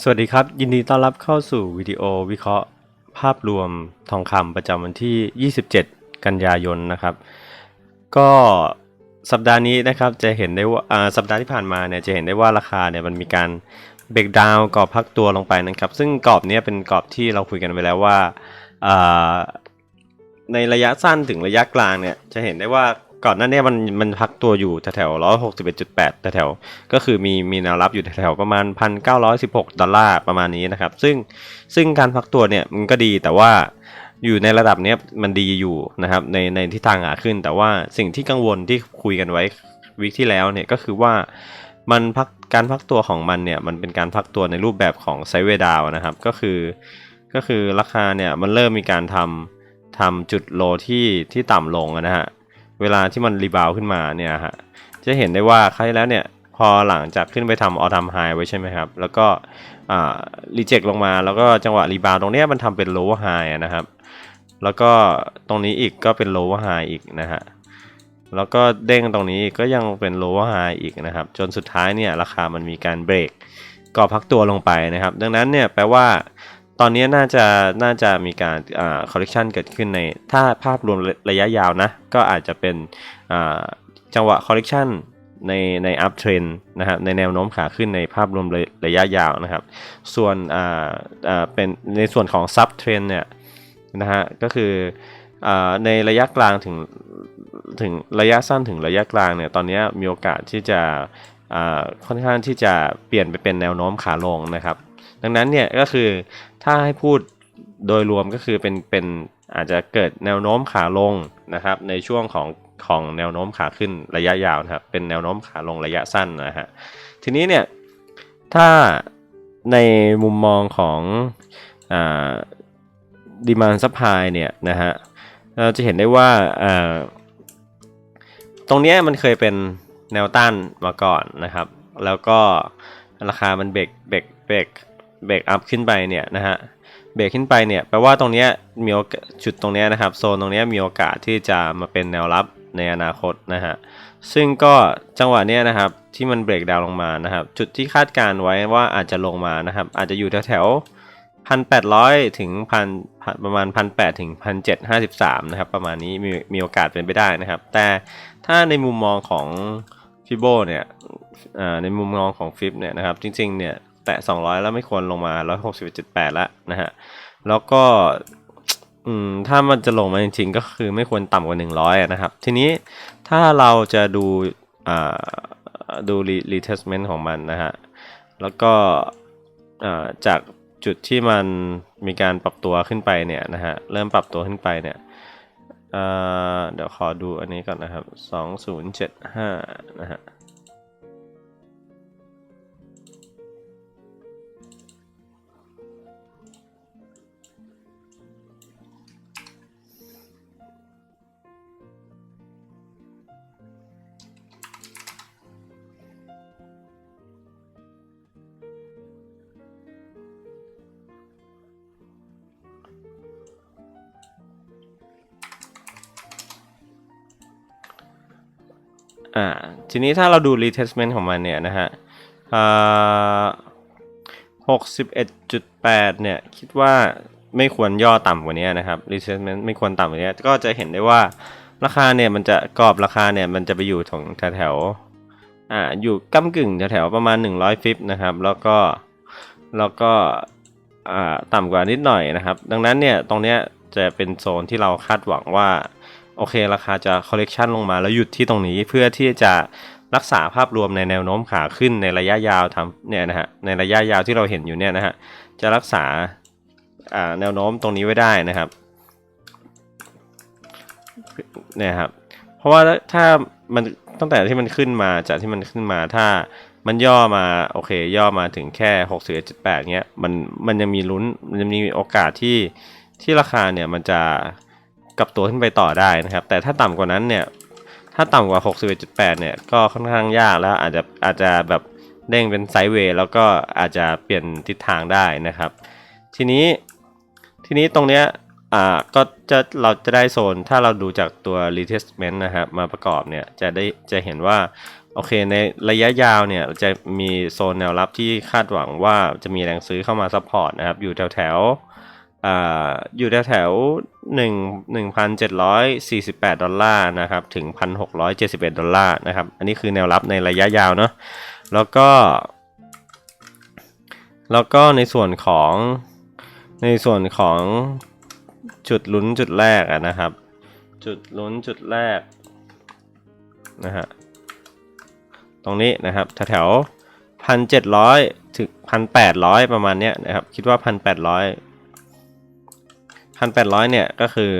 สวัสดีครับ ยินดีต้อนรับเข้าสู่วิดีโอวิเคราะห์ ภาพรวมทองคำประจำวันที่ 27 กันยายนนะครับ ก็สัปดาห์นี้นะครับจะเห็นได้ว่าสัปดาห์ที่ผ่านมาเนี่ยจะเห็นได้ว่าราคาเนี่ยมันมีการเบรกดาวกรอบพักตัวลงไปนะครับ ซึ่งกรอบเนี้ยเป็นกรอบที่เราคุยกันไปแล้วว่าในระยะสั้นถึงระยะกลางเนี่ยจะเห็นได้ว่า ก่อนหน้านี้มันมันพักตัวอยู่แถวๆร้อยหกสิบเอ็ดจุดแปดแถวก็คือมีมีแนวรับอยู่แถวประมาณพันเก้าร้อยสิบหกดอลลาร์ประมาณนี้นะครับ ซึ่งซึ่งการพักตัวเนี่ยมันก็ดีแต่ว่าอยู่ในระดับเนี้ยมันดีอยู่นะครับในในทิศทางขาขึ้น แต่ว่าสิ่งที่กังวลที่คุยกันไว้วิกที่แล้วเนี่ยก็คือว่ามันพักการพักตัวของมันเนี่ยมันเป็นการพักตัวในรูปแบบของไซเวดาวนะครับก็คือก็คือราคาเนี่ยมันเริ่มมีการทำทำจุดโลที่ที่ต่ำลงนะฮะ เวลาที่มันรีบาวขึ้นมาเนี่ยฮะจะเห็นได้ว่าใครแล้วเนี่ยพอหลังจากขึ้นไปทำออท m มไฮไว้ใช่ไหมครับ แล้วก็รีเจ็คลงมาแล้วก็จังหวะรีบาวตรงเนี้ยมันทำเป็นโลว์ไฮนะครับ แล้วก็ตรงนี้อีกก็เป็นโลว์ไฮอีกนะฮะแล้วก็เด้งตรงนี้ก็ยังเป็นโลว์ไฮอีกนะครับ จนสุดท้ายเนี่ยราคามันมีการเบรกก็พักตัวลงไปนะครับ ดังนั้นเนี่ยแปลว่า ตอนนี้น่าจะน่าจะมีการอ่า correction เกิดขึ้นในถ้าภาพรวมระยะยาวนะ ก็อาจจะเป็นอ่าจังหวะ correction ในใน up trend นะครับในแนวโน้มขาขึ้นในภาพรวมระยะยาวนะครับ ส่วนอ่าอ่าเป็นในส่วนของ sub trend เนี่ยนะฮะก็คืออ่าในระยะกลางถึงถึงระยะสั้นถึงระยะกลางเนี่ยตอนนี้มีโอกาสที่จะอ่าค่อนข้างที่จะเปลี่ยนไปเป็นแนวโน้มขาลงนะครับ ดังนั้นเนี่ยก็คือถ้าให้พูดโดยรวมก็คือเป็นเป็นอาจจะเกิดแนวโน้มขาลงนะครับ ในช่วงของของแนวโน้มขาขึ้นระยะยาวนะครับเป็นแนวโน้มขาลงระยะสั้นนะฮะทีนี้เนี่ยถ้าในมุมมองของดีมานซัพพลายเนี่ยนะฮะเราจะเห็นได้ว่าตรงเนี้ยมันเคยเป็นแนวต้านมาก่อนนะครับ แล้วก็ราคามันเบรกเบรกเบรก เบรกอัพขึ้นไปเนี่ยนะฮะเบรกขึ้นไปเนี่ยแปลว่าตรงเนี้ยมีโอกาสจุดตรงเนี้ยนะครับโซนตรงเนี้ยมีโอกาสที่จะมาเป็นแนวรับในอนาคตนะฮะซึ่งก็จังหวะเนี้ยนะครับที่มันเบรกดาวลงมานะครับจุดที่คาดการไว้ว่าอาจจะลงมานะครับอาจจะอยู่แถวแถวพันแปดร้อยถึงพันประมาณพันแปดถึงพันเจ็ดห้าสิบสามนะครับประมาณนี้มีมีโอกาสเป็นไปได้นะครับ แต่ถ้าในมุมมองของฟิโบเนี่ยในมุมมองของฟิปเนี่ยนะครับจริงๆเนี่ย แตะ 200 แล้วไม่ควรลงมา 161.8 แล้วนะฮะ แล้วก็ถ้ามันจะลงมาจริงๆ ก็คือไม่ควรต่ำกว่า 100 นะครับ ทีนี้ถ้าเราจะดูดูรีเทสเมนต์ของมันนะฮะ แล้วก็จากจุดที่มันมีการปรับตัวขึ้นไปเนี่ยนะฮะ เริ่มปรับตัวขึ้นไปเนี่ยเดี๋ยวขอดูอันนี้ก่อนนะครับ 2075 นะฮะ อ่าทีนี้ถ้าเราดู retestment ของมันเนี่ยนะฮะหกสิบเอ็ดจุดแปดเนี่ย คิดว่าไม่ควรย่อต่ำกว่านี้นะครับ retestment ไม่ควรต่ำกว่านี้ ก็จะเห็นได้ว่าราคาเนี่ยมันจะกรอบราคาเนี่ยมันจะไปอยู่ของแถวแถวอ่าอยู่ก้ากึ่งแถวแถวประมาณ100ฟิปนะครับ แล้วก็แล้วก็อ่าต่ำกว่านิดหน่อยนะครับ ดังนั้นเนี่ยตรงเนี้ยจะเป็นโซนที่เราคาดหวังว่า โอเค ราคาจะ correction ลงมาแล้วหยุดที่ตรงนี้เพื่อที่จะรักษาภาพรวมในแนวโน้มขาขึ้นในระยะยาวทำเนี่ยนะฮะในระยะยาวที่เราเห็นอยู่เนี่ยนะฮะจะรักษาแนวโน้มตรงนี้ไว้ได้นะครับเนี่ยครับเพราะว่าถ้ามันตั้งแต่ที่มันขึ้นมาจากที่มันขึ้นมาถ้ามันย่อมาโอเค ย่อมาถึงแค่6 1 7 8เงี้ยมันมันยังมีลุ้นมันจะมีโอกาสที่ที่ราคาเนี่ยมันจะ กับตัวขึ้นไปต่อได้นะครับ แต่ถ้าต่ำกว่านั้นเนี่ยถ้าต่ำกว่า 61.8 เนี่ย ก็ค่อนข้างยากแล้วอาจจะอาจจะแบบเด้งเป็นไซด์เวย์แล้วก็อาจจะเปลี่ยนทิศทางได้นะครับ ทีนี้ทีนี้ตรงเนี้ยอ่าก็จะเราจะได้โซนถ้าเราดูจากตัว retestment นะครับมาประกอบเนี่ยจะได้จะเห็นว่า โอเคในระยะยาวเนี่ยจะมีโซนแนวรับที่คาดหวังว่าจะมีแรงซื้อเข้ามาซัพพอร์ตนะครับ อยู่แถวแถว อยู่แถวหนึ่งหนึ่งพันเจ็ดร้อยสี่สิบแปดดอลลาร์นะครับ ถึงพันหกร้อยเจ็ดสิบเอ็ดดอลลาร์นะครับ อันนี้คือแนวรับในระยะยาวเนาะ แล้วก็ แล้วก็ในส่วนของ ในส่วนของจุดลุ้นจุดแรกนะครับ จุดลุ้นจุดแรกนะฮะ ตรงนี้นะครับแถวพันเจ็ดร้อยถึงพันแปดร้อยประมาณเนี้ยนะครับ คิดว่าพันแปดร้อย พันแปดร้อยเนี่ยก็คือ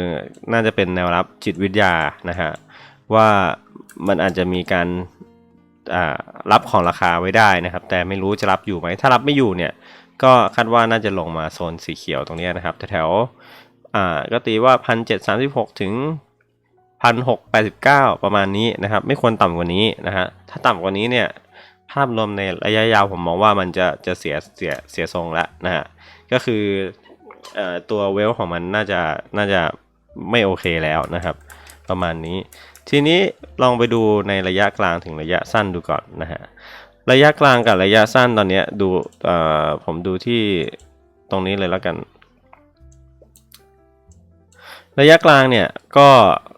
น่าจะเป็นแนวรับจิตวิทยานะฮะว่ามันอาจจะมีการรับของราคาไว้ได้นะครับ แต่ไม่รู้จะรับอยู่ไหมถ้ารับไม่อยู่เนี่ยก็คาดว่าน่าจะลงมาโซนสีเขียวตรงนี้นะครับแถวๆอ่าก็ตีว่าพันเจ็ดสามสิบหกถึงพันหกแปดสิบเก้าประมาณนี้นะครับ ไม่ควรต่ำกว่านี้นะฮะถ้าต่ำกว่านี้เนี่ยภาพรวมในระยะยาวผมมองว่ามันจะจะเสียเสียเสียทรงแล้วนะฮะก็คือ เอ่อตัวเวลของมันน่าจะน่าจะไม่โอเคแล้วนะครับ ประมาณนี้ ทีนี้ลองไปดูในระยะกลางถึงระยะสั้นดูก่อนนะฮะระยะกลางกับระยะสั้นตอนนี้ดูเอ่อผมดูที่ตรงนี้เลยแล้วกัน ระยะกลางเนี่ยก็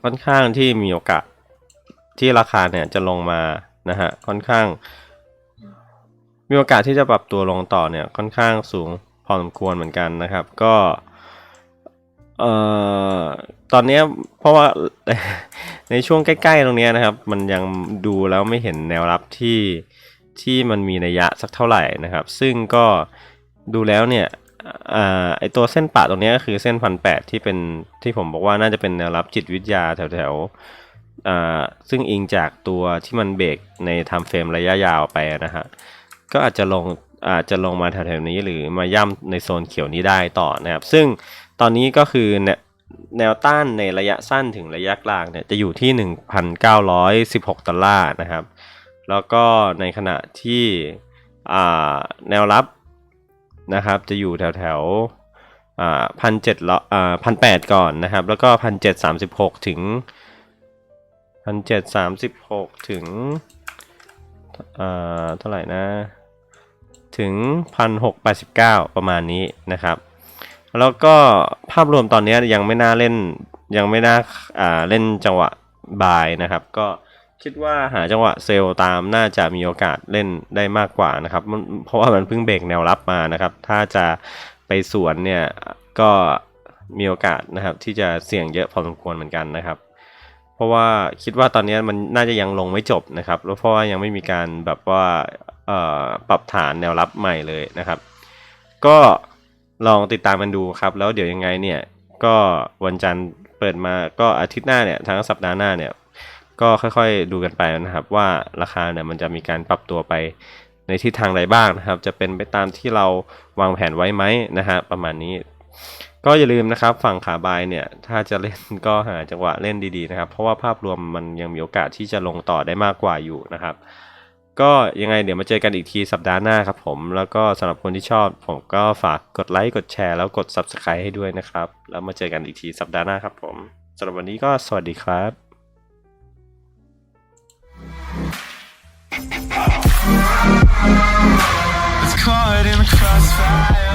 ค่อนข้างที่มีโอกาสที่ราคาเนี่ยจะลงมานะฮะค่อนข้าง มีโอกาสที่จะปรับตัวลงต่อเนี่ยค่อนข้างสูง พอสมควรเหมือนกันนะครับ ก็เอ่อตอนนี้เพราะว่าในช่วงใกล้ๆตรงนี้นะครับ มันยังดูแล้วไม่เห็นแนวรับที่ที่มันมีนัยยะสักเท่าไหร่นะครับ ซึ่งก็ดูแล้วเนี่ยอ่าไอตัวเส้นปะตรงนี้ก็คือเส้นพันแปดที่เป็นที่ผมบอกว่าน่าจะเป็นแนวรับจิตวิทยาแถวๆอ่าซึ่งอิงจากตัวที่มันเบรกในทม์เฟรมระยะยาวไปนะฮะก็อาจจะลง อาจจะลงมาแถวๆนี้หรือมาย่ำในโซนเขียวนี้ได้ต่อนะครับ ซึ่งตอนนี้ก็คือแนวแนวต้านในระยะสั้นถึงระยะกลางเนี่ยจะอยู่ที่ 1,916 ดอลลาร์นะครับ แล้วก็ในขณะที่แนวรับนะครับจะอยู่แถวแถวพันเจ็ดอ่าพันแปดก่อนนะครับ แล้วก็พันเจ็ดสามสิบหกถึงพันเจ็ดสามสิบหกถึงเท่าไหร่นะ ถึง 1,689 ประมาณนี้นะครับ แล้วก็ภาพรวมตอนนี้ยังไม่น่าเล่นยังไม่น่าอ่าเล่นจังหวะบายนะครับ ก็คิดว่าหาจังหวะเซลล์ตามน่าจะมีโอกาสเล่นได้มากกว่านะครับ เพราะว่ามันเพิ่งเบรกแนวรับมานะครับ ถ้าจะไปสวนเนี่ยก็มีโอกาสนะครับที่จะเสี่ยงเยอะพอสมควรเหมือนกันนะครับ เพราะว่าคิดว่าตอนนี้มันน่าจะยังลงไม่จบนะครับแล้วเพราะว่ายังไม่มีการแบบว่าปรับฐานแนวรับใหม่เลยนะครับ ก็ลองติดตามมันดูครับ แล้วเดี๋ยวยังไงเนี่ยก็วันจันทร์เปิดมาก็อาทิตย์หน้าเนี่ยทั้งสัปดาห์หน้าเนี่ยก็ค่อยๆดูกันไปนะครับ ว่าราคาเนี่ยมันจะมีการปรับตัวไปในทิศทางใดบ้างนะครับ จะเป็นไปตามที่เราวางแผนไว้ไหมนะฮะประมาณนี้ ก็อย่าลืมนะครับฝั่งขาบายเนี่ย ถ้าจะเล่นก็หาจังหวะเล่นดีๆนะครับ เพราะว่าภาพรวมมันยังมีโอกาสที่จะลงต่อได้มากกว่าอยู่นะครับ ก็ยังไงเดี๋ยวมาเจอกันอีกทีสัปดาห์หน้าครับผมแล้วก็สำหรับคนที่ชอบ ผมก็ฝากกดไลค์กดแชร์แล้วกด Subscribe ให้ด้วยนะครับ แล้วมาเจอกันอีกทีสัปดาห์หน้าครับผมสำหรับวันนี้ก็สวัสดีครับ caught in the crossfire